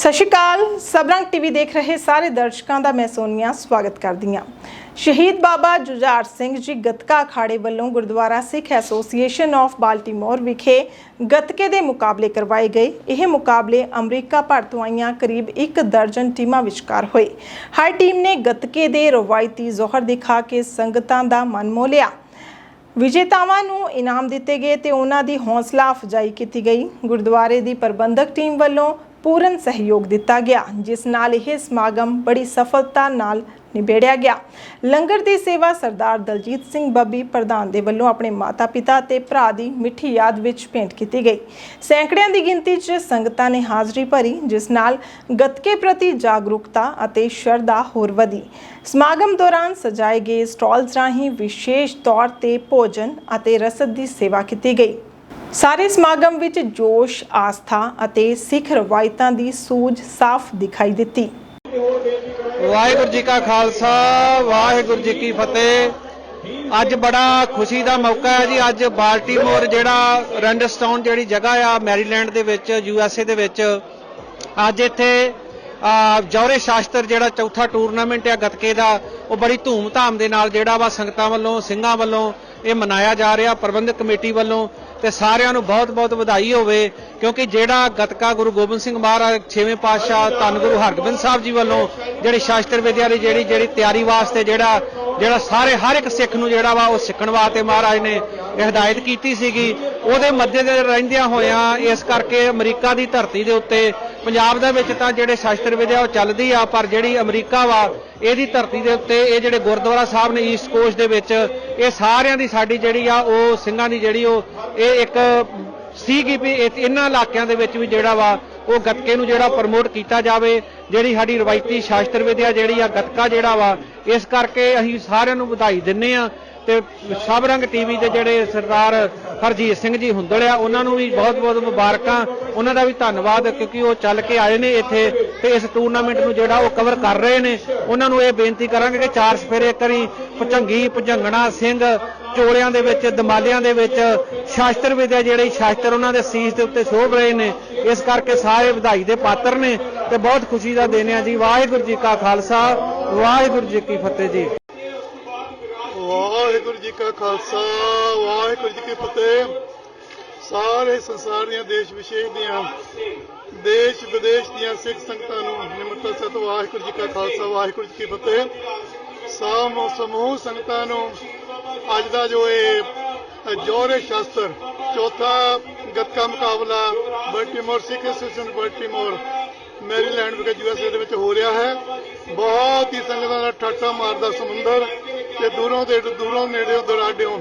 ਸਤਿ ਸ਼੍ਰੀ ਅਕਾਲ। ਸਬਰੰਗ ਟੀਵੀ ਦੇਖ ਰਹੇ ਸਾਰੇ ਦਰਸ਼ਕਾਂ ਦਾ ਮੈਂ ਸੋਨੀਆ, ਸਵਾਗਤ ਕਰਦੀ ਹਾਂ। ਸ਼ਹੀਦ ਬਾਬਾ ਜੁਝਾਰ ਸਿੰਘ ਜੀ ਗੱਤਕਾ ਅਖਾੜੇ ਵੱਲੋਂ Gurdwara Sikh Association of Baltimore ਵਿਖੇ ਗੱਤਕੇ ਦੇ ਮੁਕਾਬਲੇ ਕਰਵਾਏ ਗਏ। ਇਹ ਮੁਕਾਬਲੇ ਅਮਰੀਕਾ ਭਰ ਤੋਂ ਆਈਆਂ ਕਰੀਬ ਇੱਕ ਦਰਜਨ ਟੀਮਾਂ ਵਿਚਕਾਰ ਹੋਏ। ਹਰ ਟੀਮ ਨੇ ਗੱਤਕੇ ਦੇ ਰਵਾਇਤੀ ਜ਼ੋਹਰ ਦਿਖਾ ਕੇ ਸੰਗਤਾਂ ਦਾ ਮਨ ਮੋਹ ਵਿਜੇਤਾਵਾਂ ਨੂੰ ਇਨਾਮ ਦਿੱਤੇ ਗਏ ਤੇ ਉਹਨਾਂ ਦੀ ਹੌਸਲਾ ਅਫਜ਼ਾਈ ਕੀਤੀ ਗਈ। ਗੁਰਦੁਆਰੇ ਦੀ ਪ੍ਰਬੰਧਕ ਟੀਮ ਵੱਲੋਂ ਪੂਰਨ ਸਹਿਯੋਗ ਦਿੱਤਾ ਗਿਆ, ਜਿਸ ਨਾਲ ਇਹ ਸਮਾਗਮ ਬੜੀ ਸਫਲਤਾ ਨਾਲ ਨਿਬੇੜਿਆ ਗਿਆ। ਲੰਗਰ ਦੀ ਸੇਵਾ ਸਰਦਾਰ ਦਲਜੀਤ ਸਿੰਘ ਬੱਬੀ ਪ੍ਰਧਾਨ ਦੇ ਵੱਲੋਂ ਆਪਣੇ ਮਾਤਾ-ਪਿਤਾ ਤੇ ਭਰਾ ਦੀ ਮਿੱਠੀ ਯਾਦ ਵਿੱਚ ਭੇਂਟ ਕੀਤੀ ਗਈ। ਸੈਂਕੜਿਆਂ ਦੀ ਗਿਣਤੀ 'ਚ ਸੰਗਤਾਂ ਨੇ ਹਾਜ਼ਰੀ ਭਰੀ, ਜਿਸ ਨਾਲ ਗੱਤਕੇ ਪ੍ਰਤੀ ਜਾਗਰੂਕਤਾ ਅਤੇ ਸ਼ਰਧਾ ਹੋਰ ਵਧੀ। ਸਮਾਗਮ ਦੌਰਾਨ ਸਜਾਏ ਗਏ ਸਟਾਲਸ ਰਾਹੀਂ ਵਿਸ਼ੇਸ਼ ਤੌਰ ਤੇ ਭੋਜਨ ਅਤੇ ਰਸਦ ਦੀ ਸੇਵਾ ਕੀਤੀ ਗਈ। ਸਾਰੇ ਸਮਾਗਮ ਵਿੱਚ ਜੋਸ਼ ਆਸਥਾ ਅਤੇ ਸਿੱਖ ਰਵਾਇਤਾਂ ਦੀ ਸੂਝ ਸਾਫ਼ ਦਿਖਾਈ ਦਿੱਤੀ। ਵਾਹਿਗੁਰੂ ਜੀ ਕਾ ਖਾਲਸਾ ਵਾਹਿਗੁਰੂ ਜੀ ਕੀ ਫਤਿਹ। ਅੱਜ ਬੜਾ ਖੁਸ਼ੀ ਦਾ ਮੌਕਾ ਹੈ ਜੀ। ਅੱਜ ਬਾਲਟੀਮੋਰ ਜਿਹੜਾ ਰੈਂਡਸਟਾਊਨ ਜਿਹੜੀ ਜਗ੍ਹਾ ਆ ਮੈਰੀਲੈਂਡ ਦੇ ਵਿੱਚ ਯੂ ਐਸ ਏ ਦੇ ਵਿੱਚ ਅੱਜ ਇੱਥੇ ਆ, ਜੌਹਰੇ ਸ਼ਾਸਤਰ ਜਿਹੜਾ ਚੌਥਾ ਟੂਰਨਾਮੈਂਟ ਆ ਗਤਕੇ ਦਾ ਉਹ ਬੜੀ ਧੂਮ-ਧਾਮ ਦੇ ਨਾਲ ਜਿਹੜਾ ਵਾ ਸੰਗਤਾਂ ਵੱਲੋਂ, ਸਿੰਘਾਂ ਵੱਲੋਂ ਇਹ ਮਨਾਇਆ ਜਾ ਰਿਹਾ, ਪ੍ਰਬੰਧਕ ਕਮੇਟੀ ਵੱਲੋਂ, ਤੇ ਸਾਰਿਆਂ ਨੂੰ ਬਹੁਤ-ਬਹੁਤ ਵਧਾਈ ਹੋਵੇ, ਕਿਉਂਕਿ ਜਿਹੜਾ ਗਤਕਾ ਗੁਰੂ ਗੋਬਿੰਦ ਸਿੰਘ ਮਹਾਰਾਜ, ਛੇਵੇਂ ਪਾਤਸ਼ਾਹ ਧੰਨ ਗੁਰੂ ਹਰਗੋਬਿੰਦ ਸਾਹਿਬ ਜੀ ਵੱਲੋਂ ਜਿਹੜੀ ਸ਼ਾਸਤਰ ਵਿਦਿਆ ਦੀ ਜਿਹੜੀ ਜਿਹੜੀ ਤਿਆਰੀ ਵਾਸਤੇ ਜਿਹੜਾ ਜਿਹੜਾ ਸਾਰੇ, ਹਰ ਇੱਕ ਸਿੱਖ ਨੂੰ ਜਿਹੜਾ ਵਾ ਉਹ ਸਿੱਖਣ ਵਾਸਤੇ ਮਹਾਰਾਜ ਨੇ ਇਹ ਹਦਾਇਤ ਕੀਤੀ ਸੀਗੀ। ਉਹਦੇ ਮੱਦੇ ਦੇ ਰਹਿੰਦਿਆਂ ਹੋਇਆਂ ਇਸ ਕਰਕੇ ਅਮਰੀਕਾ ਦੀ ਧਰਤੀ ਦੇ ਉੱਤੇ ਪੰਜਾਬ ਦੇ ਵਿੱਚ ਤਾਂ ਜਿਹੜੇ ਸ਼ਾਸਤਰ ਵਿਦਿਆ ਉਹ ਚੱਲਦੀ ਆ, ਪਰ ਜਿਹੜੀ ਅਮਰੀਕਾ ਵਾ, ਇਹਦੀ ਧਰਤੀ ਦੇ ਉੱਤੇ ਇਹ ਜਿਹੜੇ ਗੁਰਦੁਆਰਾ ਸਾਹਿਬ ਨੇ ਈਸਟ ਕੋਸਟ ਦੇ ਵਿੱਚ, ਇਹ ਸਾਰਿਆਂ ਦੀ ਸਾਡੀ ਜਿਹੜੀ ਆ, ਉਹ ਸਿੰਘਾਂ ਦੀ ਜਿਹੜੀ ਉਹ, ਇਹ ਇੱਕ ਸੀਗੀ ਵੀ ਇਹਨਾਂ ਇਲਾਕਿਆਂ ਦੇ ਵਿੱਚ ਵੀ ਜਿਹੜਾ ਵਾ, ਉਹ ਗੱਤਕੇ ਨੂੰ ਜਿਹੜਾ ਪ੍ਰਮੋਟ ਕੀਤਾ ਜਾਵੇ, ਜਿਹੜੀ ਸਾਡੀ ਰਵਾਇਤੀ ਸ਼ਾਸਤਰ ਵਿਦਿਆ ਜਿਹੜੀ ਆ, ਗੱਤਕਾ ਜਿਹੜਾ ਵਾ, ਇਸ ਕਰਕੇ ਅਸੀਂ ਸਾਰਿਆਂ ਨੂੰ ਵਧਾਈ ਦਿੰਨੇ ਆ। ਤੇ ਸਭ ਰੰਗ ਟੀਵੀ ਦੇ ਜਿਹੜੇ ਸਰਦਾਰ ਹਰਜੀਤ ਸਿੰਘ ਜੀ ਹੁੰਦੜ ਆ, ਉਹਨਾਂ ਨੂੰ ਵੀ ਬਹੁਤ-ਬਹੁਤ ਮੁਬਾਰਕਾਂ। ਉਹਨਾਂ ਦਾ ਵੀ ਧੰਨਵਾਦ, ਕਿਉਂਕਿ ਉਹ ਚੱਲ ਕੇ ਆਏ ਨੇ ਇੱਥੇ ਤੇ ਇਸ ਟੂਰਨਾਮੈਂਟ ਨੂੰ ਜਿਹੜਾ ਉਹ ਕਵਰ ਕਰ ਰਹੇ ਨੇ। ਉਹਨਾਂ ਨੂੰ ਇਹ ਬੇਨਤੀ ਕਰਾਂਗੇ ਕਿ ਚਾਰ ਸਫੇਰੇ ਕਰੀ ਭਜੰਗੀ, ਭਜੰਗਣਾ ਸਿੰਘ ਚੋਲਿਆਂ ਦੇ ਵਿੱਚ, ਦਮਾਲਿਆਂ ਦੇ ਵਿੱਚ, ਸ਼ਾਸਤਰ ਵਿਦਿਆ ਜਿਹੜੇ ਸ਼ਾਸਤਰ ਉਹਨਾਂ ਦੇ ਸੀਸ ਦੇ ਉੱਤੇ ਸ਼ੋਭ ਰਹੇ ਨੇ, ਇਸ ਕਰਕੇ ਸਾਰੇ ਵਧਾਈ ਦੇ ਪਾਤਰ ਨੇ ਤੇ ਬਹੁਤ ਖੁਸ਼ੀ ਦਾ ਦਿਨ ਆ ਜੀ। ਵਾਹਿਗੁਰੂ ਜੀ ਕਾ ਖਾਲਸਾ, ਵਾਹਿਗੁਰੂ ਜੀ ਕੀ ਫਤਿਹ ਜੀ। ਵਾਹਿਗੁਰੂ ਜੀ ਕਾ ਖਾਲਸਾ, ਵਾਹਿਗੁਰੂ ਜੀ ਕੀ ਫਤਿਹ। ਸਾਰੇ ਸੰਸਾਰ ਦੀਆਂ, ਦੇਸ਼ ਵਿਸ਼ੇਸ਼ ਦੀਆਂ, ਦੇਸ਼ ਵਿਦੇਸ਼ ਦੀਆਂ ਸਿੱਖ ਸੰਗਤਾਂ ਨੂੰ ਨਿਮਰਤਾ ਸਤ ਵਾਹਿਗੁਰੂ ਜੀ ਕਾ ਖਾਲਸਾ, ਵਾਹਿਗੁਰੂ ਜੀ ਕੀ ਫਤਿਹ। ਸਾਮ ਸਮੂਹ ਸੰਗਤਾਂ ਨੂੰ ਅੱਜ ਦਾ ਜੋ ਇਹ ਜੋਰੇ ਸ਼ਾਸਤਰ, ਚੌਥਾ ਗੱਤਕਾ ਮੁਕਾਬਲਾ, Baltimore Sikh association Baltimore, Maryland, ਵਿਖੇ ਯੂਐਸਏ ਦੇ ਵਿੱਚ ਹੋ ਰਿਹਾ ਹੈ। ਬਹੁਤ ਹੀ ਸੰਗਤਾਂ ਦਾ ਠਾਠਾ ਮਾਰਦਾ ਸਮੁੰਦਰ ਤੇ ਦੂਰੋਂ ਦੇ ਦੂਰੋਂ ਨੇੜਿਓਂ ਦੁਰਾਡਿਓਂ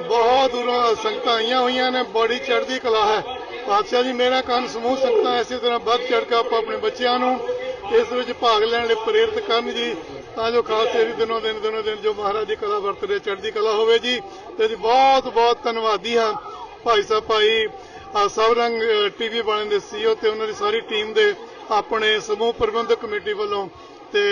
ਬਹੁਤ ਦੂਰੋਂ ਸੰਗਤਾਂ ਆਈਆਂ ਹੋਈਆਂ ਨੇ, ਬੜੀ ਚੜ੍ਹਦੀ ਕਲਾ ਹੈ। ਪਾਤਸ਼ਾਹ ਜੀ, ਮੇਰਾ ਕੰਨ ਸਮੂਹ ਸੰਗਤਾਂ ਇਸੇ ਤਰ੍ਹਾਂ ਵੱਧ ਚੜ੍ਹ ਕੇ ਆਪਾਂ ਆਪਣੇ ਬੱਚਿਆਂ ਨੂੰ ਇਸ ਵਿੱਚ ਭਾਗ ਲੈਣ ਲਈ ਪ੍ਰੇਰਿਤ ਕਰਨ ਜੀ। ਤਾਂ ਜੋ ਖਾਲਸੇ ਦੀ ਦਿਨੋਂ ਦਿਨ ਦਿਨੋਂ ਦਿਨ ਜੋ ਮਹਾਰਾਜ ਦੀ ਕਲਾ ਵਰਤ ਵਰਤਦੇ ਚੜ੍ਹਦੀ ਕਲਾ ਹੋਵੇ ਜੀ। ਤੇ ਜੀ, ਬਹੁਤ ਬਹੁਤ ਧੰਨਵਾਦੀ ਹਾਂ ਭਾਈ ਸਾਹਿਬ, ਭਾਈ, ਆਹ ਸਭ ਰੰਗ ਟੀਵੀ ਵਾਲਿਆਂ ਦੇ ਸੀਓ ਤੇ ਉਹਨਾਂ ਦੀ ਸਾਰੀ ਟੀਮ ਦੇ ਆਪਣੇ ਸਮੂਹ ਪ੍ਰਬੰਧਕ ਕਮੇਟੀ ਵੱਲੋਂ ਤੇ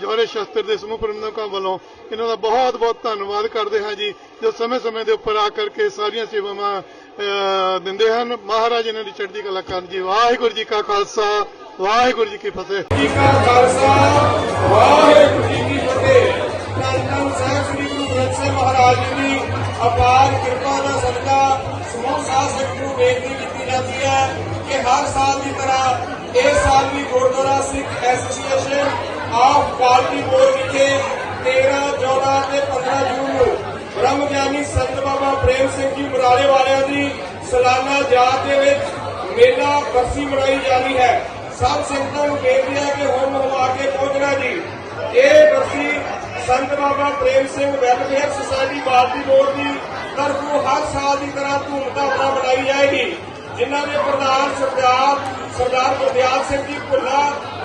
ਜੋਰੇ ਸ਼ਸਤਰ ਦੇ ਸਮੂਹ ਪ੍ਰਬੰਧਕਾਂ ਵੱਲੋਂ ਇਹਨਾਂ ਦਾ ਬਹੁਤ ਬਹੁਤ ਧੰਨਵਾਦ ਕਰਦੇ ਹਾਂ ਜੀ, ਜੋ ਸਮੇਂ-ਸਮੇਂ ਦੇ ਉੱਪਰ ਆ ਕਰਕੇ ਸਾਰੀਆਂ ਸੇਵਾਵਾਂ ਦਿੰਦੇ ਹਨ। ਮਹਾਰਾਜ ਇਹਨਾਂ ਦੀ ਚੜ੍ਹਦੀ ਕਲਾ ਕਰਨ ਜੀ। ਵਾਹਿਗੁਰੂ ਜੀ ਕਾ ਖਾਲਸਾ, ਵਾਹਿਗੁਰੂ ਜੀ ਕੀ ਫਤਿਹ। ਜੀ ਕਾ ਖਾਲਸਾ, ਵਾਹਿਗੁਰੂ ਜੀ ਕੀ ਫਤਿਹ। ਧੰਨ ਸਾਹਿਬ ਸ੍ਰੀ ਗੁਰੂ ਗ੍ਰੰਥ ਸਾਹਿਬ ਮਹਾਰਾਜ ਜੀ ਦੀ ਅਪਾਰ ਕਿਰਪਾ ਦਾ ਸਦਕਾ ਸਮੂਹ ਸਾਧ ਸੰਗਤ ਨੂੰ ਬੇਨਤੀ ਕੀਤੀ ਜਾਂਦੀ ਹੈ ਕਿ ਹਰ ਸਾਲ ਦੀ ਤਰ੍ਹਾਂ ਇਸ ਸਾਲ ਵੀ Gurdwara Sikh Association of Baltimore ਵਿਖੇ 13 14 ਤੇ 15 ਜੂਨ ਨੂੰ ਬ੍ਰਹਮ ਸੰਤ ਬਾਬਾ ਪ੍ਰੇਮ ਸਿੰਘ ਜੀ ਮੁਰਾਲੇ ਵਾਲਿਆਂ ਦੀ ਸਾਲਾਨਾ ਯਾਦ ਦੇ ਵਿੱਚ ਮੇਲਾ, ਬਰਸੀ ਮਨਾਈ ਜਾ ਹੈ। ਸਭ ਸੰਗਤਾਂ ਨੂੰ ਬੇਨਤੀ ਹੈ ਕਿ ਹੁਣ ਹਮਾ ਕੇ ਪਹੁੰਚਣਾ ਜੀ। ਇਹ ਬਰਸੀ Sant Baba Prem Singh Welfare Society Baltimore ਦੀ ਤਰਫੋਂ ਹਰ ਸਾਲ ਦੀ ਤਰ੍ਹਾਂ ਧੂਮਧਾਮ ਨਾਲ ਮਨਾਈ ਜਾਏਗੀ। ਜਿਨ੍ਹਾਂ ਦੇ ਪ੍ਰਧਾਨ ਸਰਦਾਰ ਸਰਦਾਰ ਗੁਰਦਿਆਲ ਸਿੰਘ ਜੀ ਭੁੱਲਾ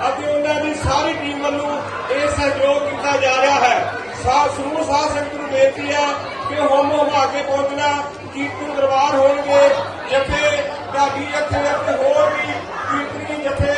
ਅਤੇ ਉਹਨਾਂ ਦੀ ਸਾਰੀ ਟੀਮ ਵੱਲੋਂ ਇਹ ਸਹਿਯੋਗ ਕੀਤਾ ਜਾ ਰਿਹਾ ਹੈ। ਸਾਧ ਸਮੂਹ ਸਾਧ ਸੰਗਤ ਨੂੰ ਬੇਨਤੀ ਹੈ ਕਿ ਹੋਮ ਹਮਾ ਕੇ ਪਹੁੰਚਣਾ, ਕੀਰਤਨ ਦਰਬਾਰ ਹੋਣਗੇ, ਜਥੇ ਢਾਡੀ ਜਥੇ ਅਤੇ ਹੋਰ ਵੀ ਕੀਰਤਨੀ ਜਥੇ